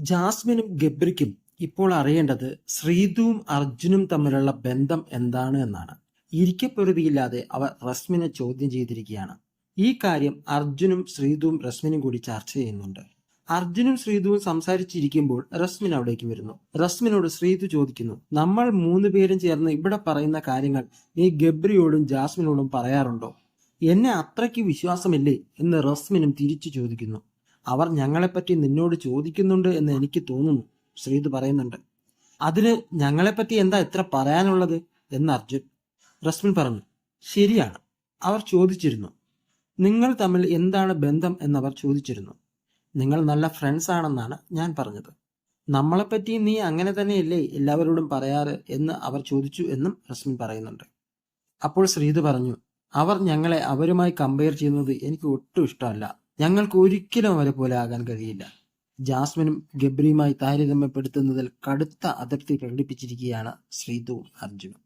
ജാസ്മിനും ഗബ്രിക്കും ഇപ്പോൾ അറിയേണ്ടത് ശ്രീതുവും അർജുനും തമ്മിലുള്ള ബന്ധം എന്താണ് എന്നാണ്. ഇരിക്കപ്പൊരുതിയില്ലാതെ അവർ റസ്മിനെ ചോദ്യം ചെയ്തിരിക്കുകയാണ്. ഈ കാര്യം അർജുനും ശ്രീതുവും റസ്മിനും കൂടി ചർച്ച ചെയ്യുന്നുണ്ട്. അർജുനും ശ്രീതുവും സംസാരിച്ചിരിക്കുമ്പോൾ റസ്മിൻ അവിടേക്ക് വരുന്നു. റസ്മിനോട് ശ്രീതു ചോദിക്കുന്നു നമ്മൾ മൂന്ന് പേരും ചേർന്ന് ഇവിടെ പറയുന്ന കാര്യങ്ങൾ നീ ഗബ്രിയോടും ജാസ്മിനോടും പറയാറുണ്ടോ? എന്നെ അത്രയ്ക്ക് വിശ്വാസമില്ലേ? എന്ന് റസ്മിനും തിരിച്ചു ചോദിക്കുന്നു. അവർ ഞങ്ങളെപ്പറ്റി നിന്നോട് ചോദിക്കുന്നുണ്ട് എന്ന് എനിക്ക് തോന്നുന്നു ശ്രീത് പറയുന്നുണ്ട്. അതിന് ഞങ്ങളെപ്പറ്റി എന്താ ഇത്ര പറയാനുള്ളത്? എന്ന് അർജുൻ റസ്മിൻ പറഞ്ഞു ശരിയാണ്. അവർ ചോദിച്ചിരുന്നു. നിങ്ങൾ തമ്മിൽ എന്താണ് ബന്ധം എന്നവർ ചോദിച്ചിരുന്നു. നിങ്ങൾ നല്ല ഫ്രണ്ട്സ് ആണെന്നാണ് ഞാൻ പറഞ്ഞത്. നമ്മളെപ്പറ്റി നീ അങ്ങനെ തന്നെയല്ലേ എല്ലാവരോടും പറയാറ് എന്ന് അവർ ചോദിച്ചു എന്നും റസ്മിൻ പറയുന്നുണ്ട്. അപ്പോൾ ശ്രീത് പറഞ്ഞു അവർ ഞങ്ങളെ അവരുമായി കമ്പയർ ചെയ്യുന്നത് എനിക്ക് ഒട്ടും ഇഷ്ടമല്ല. ഞങ്ങൾക്ക് ഒരിക്കലും അവരെ പോലെ ആകാൻ കഴിയില്ല. ജാസ്മിനും ഗബ്രിയുമായി താരതമ്യപ്പെടുത്തുന്നതിൽ കടുത്ത അതൃപ്തി പ്രകടിപ്പിച്ചിരിക്കുകയാണ് ശ്രീതു അർജുനും